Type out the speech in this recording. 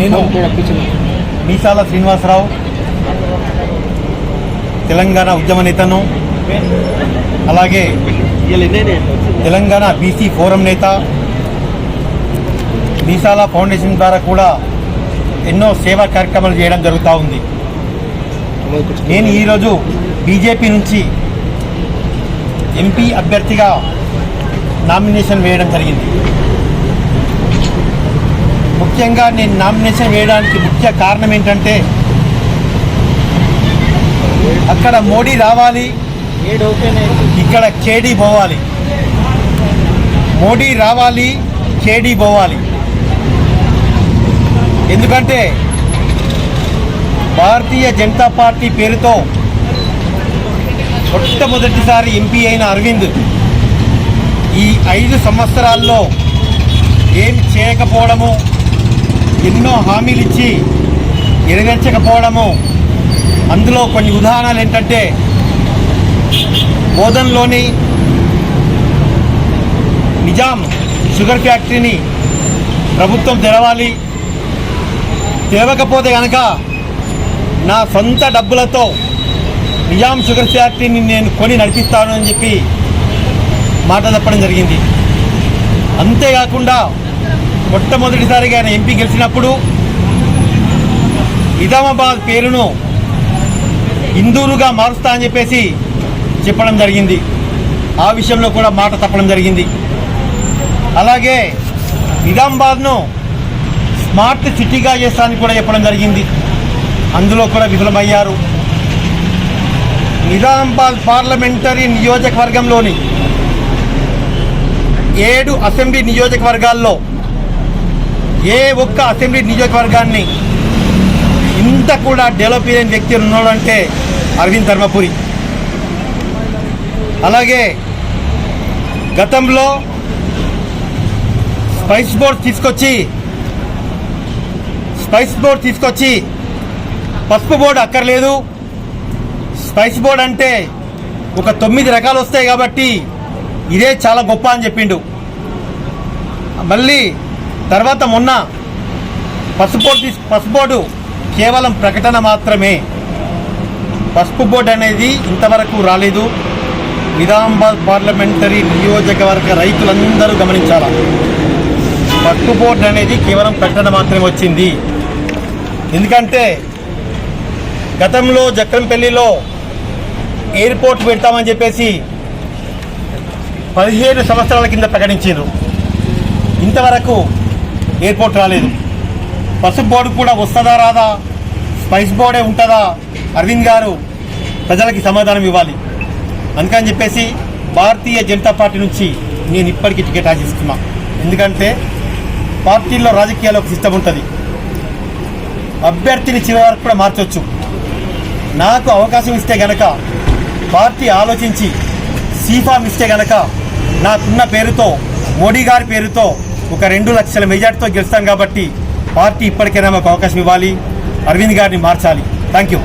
నేను మీసాల శ్రీనివాసరావు తెలంగాణ ఉద్యమ నేతను అలాగే తెలంగాణ బీసీ ఫోరం నేత మీసాల ఫౌండేషన్ ద్వారా కూడా ఎన్నో సేవా కార్యక్రమాలు చేయడం జరుగుతూ ఉంది. నేను ఈరోజు బీజేపీ నుంచి ఎంపీ అభ్యర్థిగా నామినేషన్ వేయడం జరిగింది. ముఖ్యంగా నేను నామినేషన్ వేయడానికి ముఖ్య కారణం ఏంటంటే అక్కడ మోడీ రావాలి ఇక్కడ కేడీ పోవాలి. మోడీ రావాలి కేడీ పోవాలి. ఎందుకంటే భారతీయ జనతా పార్టీ పేరుతో మొట్టమొదటిసారి ఎంపీ అయిన అరవింద్ ఈ ఐదు సంవత్సరాల్లో ఏం చేయకపోవడము ఎన్నో హామీలు ఇచ్చి నెరవేర్చకపోవడము అందులో కొన్ని ఉదాహరణలు ఏంటంటే బోధన్లోని నిజాం షుగర్ ఫ్యాక్టరీని ప్రభుత్వం తెరవాలి. తెరవకపోతే కనుక నా సొంత డబ్బులతో నిజాం షుగర్ ఫ్యాక్టరీని నేను కొని నడిపిస్తాను అని చెప్పి మాట తప్పడం జరిగింది. అంతేకాకుండా మొట్టమొదటిసారిగా ఆయన ఎంపీ గెలిచినప్పుడు నిజామాబాద్ పేరును హిందూరుగా మారుస్తా అని చెప్పేసి చెప్పడం జరిగింది. ఆ విషయంలో కూడా మాట తప్పడం జరిగింది. అలాగే నిజామాబాద్ను స్మార్ట్ సిటీగా చేస్తానని కూడా చెప్పడం జరిగింది. అందులో కూడా విఫలమయ్యారు. నిజామాబాద్ పార్లమెంటరీ నియోజకవర్గంలోని ఏడు అసెంబ్లీ నియోజకవర్గాల్లో ఏ ఒక్క అసెంబ్లీ నియోజకవర్గాన్ని ఇంత కూడా డెవలప్ అయిన వ్యక్తి ఉన్నాడంటే అరవింద్ ధర్మపురి. అలాగే గతంలో స్పైస్ బోర్డ్ తీసుకొచ్చి స్పైస్ బోర్డ్ తీసుకొచ్చి పసుపు బోర్డు అక్కర్లేదు. స్పైస్ బోర్డ్ అంటే ఒక తొమ్మిది రకాలు వస్తాయి కాబట్టి ఇదే చాలా గొప్ప అని చెప్పిండు. మళ్ళీ తర్వాత మొన్న పసుపు బోర్డు కేవలం ప్రకటన మాత్రమే. పసుపు బోర్డు అనేది ఇంతవరకు రాలేదు. నిజామాబాద్ పార్లమెంటరీ నియోజకవర్గ రైతులందరూ గమనించాల? పసుపు బోర్డు అనేది కేవలం ప్రకటన మాత్రమే వచ్చింది. ఎందుకంటే గతంలో జక్రంపల్లిలో ఎయిర్పోర్ట్ పెడతామని చెప్పేసి పదిహేను సంవత్సరాల కింద ప్రకటించారు ఇంతవరకు ఎయిర్పోర్ట్ రాలేదు. పసుపు బోర్డు కూడా వస్తుందా రాదా? స్పైస్ బోర్డే ఉంటుందా? అరవింద్ గారు ప్రజలకి సమాధానం ఇవ్వాలి. అందుకని చెప్పేసి భారతీయ జనతా పార్టీ నుంచి నేను ఇప్పటికీ టికెట్ ఆశిస్తున్నా. ఎందుకంటే పార్టీల్లో రాజకీయాల్లో ఒక సిస్టమ్ ఉంటుంది. అభ్యర్థిని చివరి వరకు కూడా మార్చవచ్చు నాకు అవకాశం ఇస్తే గనక పార్టీ ఆలోచించి సీఫామ్ ఇస్తే గనక నాకున్న పేరుతో మోడీ గారి పేరుతో ఒక రెండు లక్షల మెజార్టీతో గెలుస్తాం కాబట్టి పార్టీ ఇప్పటికైనా మాకు అవకాశం ఇవ్వాలి. అరవింద్ గారిని మార్చాలి. Thank you